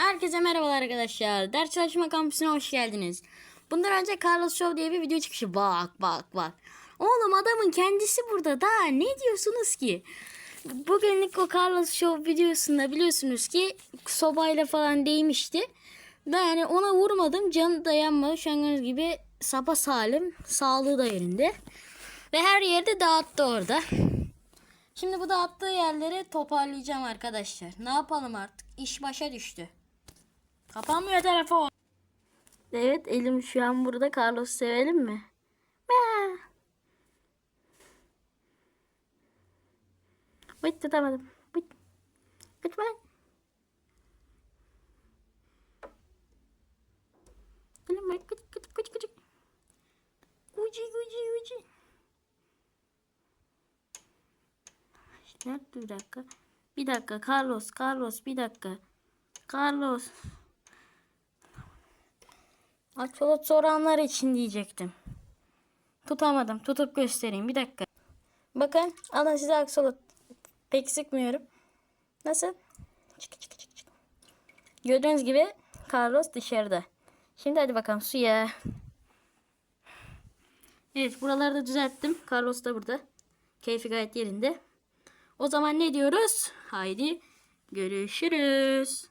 Herkese merhabalar arkadaşlar. Ders çalışma kampüsüne hoş geldiniz. Bundan önce Carlos Show diye bir video çıkışı. Bak bak bak. Oğlum adamın kendisi burada. Daha ne diyorsunuz ki? Bugünlük o Carlos Show videosunda biliyorsunuz ki sobayla falan değmişti. Ben yani ona vurmadım. Canı dayanmadı. Şu an gördüğünüz gibi sapa salim. Sağlığı da yerinde. Ve her yerde dağıttı orada. Şimdi bu dağıttığı yerleri toparlayacağım arkadaşlar. Ne yapalım artık? İş başa düştü. Kapanmıyor telefon. Evet elim şu an burada. Carlos sevelim mi? Bıt tutamadım. Bıt. Lütfen. Elim böyle küçük küçük küçük küçük. Uci uci uci. İşte bir dakika. Bir dakika Carlos Carlos bir dakika. Carlos. Aksolot soranlar için diyecektim. Tutamadım. Tutup göstereyim. Bir dakika. Bakın alın size aksolot. Pek sıkmıyorum. Nasıl? Çık çık çık çık. Gördüğünüz gibi Carlos dışarıda. Şimdi hadi bakalım suya. Evet buraları da düzelttim. Carlos da burada. Keyfi gayet yerinde. O zaman ne diyoruz? Haydi görüşürüz.